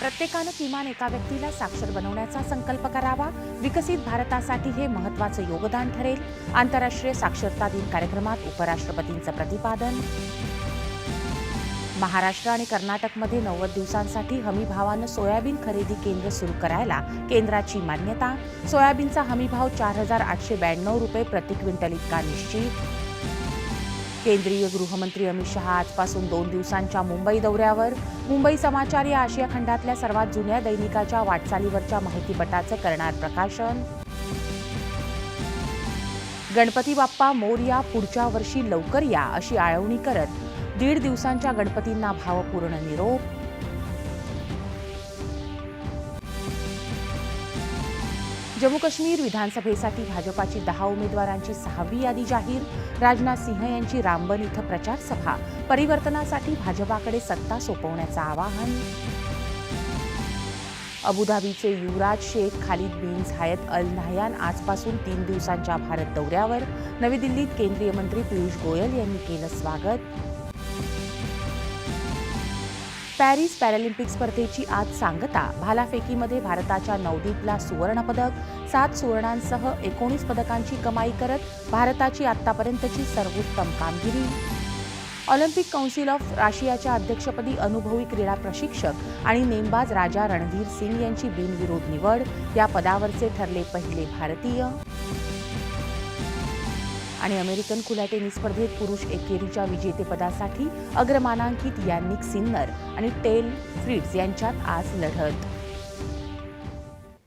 प्रत्येकानं किमान एका व्यक्तीला साक्षर बनवण्याचा संकल्प करावा. विकसित भारतासाठी हे महत्वाचं योगदान ठरेल. आंतरराष्ट्रीय साक्षरता दिन कार्यक्रमात उपराष्ट्रपतींचं प्रतिपादन. महाराष्ट्र आणि कर्नाटकमध्ये नव्वद दिवसांसाठी हमीभावानं सोयाबीन खरेदी केंद्र सुरू करायला केंद्राची मान्यता. सोयाबीनचा हमीभाव चार हजार आठशे ब्याण्णव रुपये प्रति क्विंटल इतका निश्चित. केंद्रीय गृहमंत्री अमित शहा आजपासून दोन दिवसांच्या मुंबई दौऱ्यावर. मुंबई समाचार या आशिया खंडातल्या सर्वात जुन्या दैनिकाच्या वाटचालीवरच्या माहितीपटाचं करणार प्रकाशन. गणपती बाप्पा मोरया पुढच्या वर्षी लवकर या अशी आळवणी करत दीड दिवसांच्या गणपतींना भावपूर्ण निरोप जम्मू काश्मीर विधानसभेसाठी भाजपाची दहा उमेदवारांची सहावी यादी जाहीर. राजनाथ सिंह यांची रामबन इथं प्रचार सभा परिवर्तनासाठी भाजपाकडे सत्ता सोपवण्याचं आवाहन. अबुधाबीचे युवराज Sheikh Khalid bin Zayed Al Nahyan आजपासून तीन दिवसांच्या भारत दौऱ्यावर. नवी दिल्लीत केंद्रीय मंत्री पियुष गोयल यांनी केलं स्वागत. पॅरिस पॅरालिम्पिक स्पर्धेची आज सांगता. भालाफेकीमध्ये भारताच्या नवदीपला सुवर्णपदक सात सुवर्णांसह एकोणीस पदकांची कमाई करत भारताची आतापर्यंतची सर्वोत्तम कामगिरी. ऑलिम्पिक काउन्सिल ऑफ राशियाच्या अध्यक्षपदी अनुभवी क्रीडा प्रशिक्षक आणि नेमबाज राजा रणधीर सिंग यांची बिनविरोध निवड. या पदावरचे ठरले पहिले भारतीय. आणि अमेरिकन खुल्या टेनिस स्पर्धेत पुरुष एकेरीच्या विजेतेपदासाठी अग्रमानांकित यानिक सिन्नर आणि टेल फ्रिट्स यांच्यात आज लढत.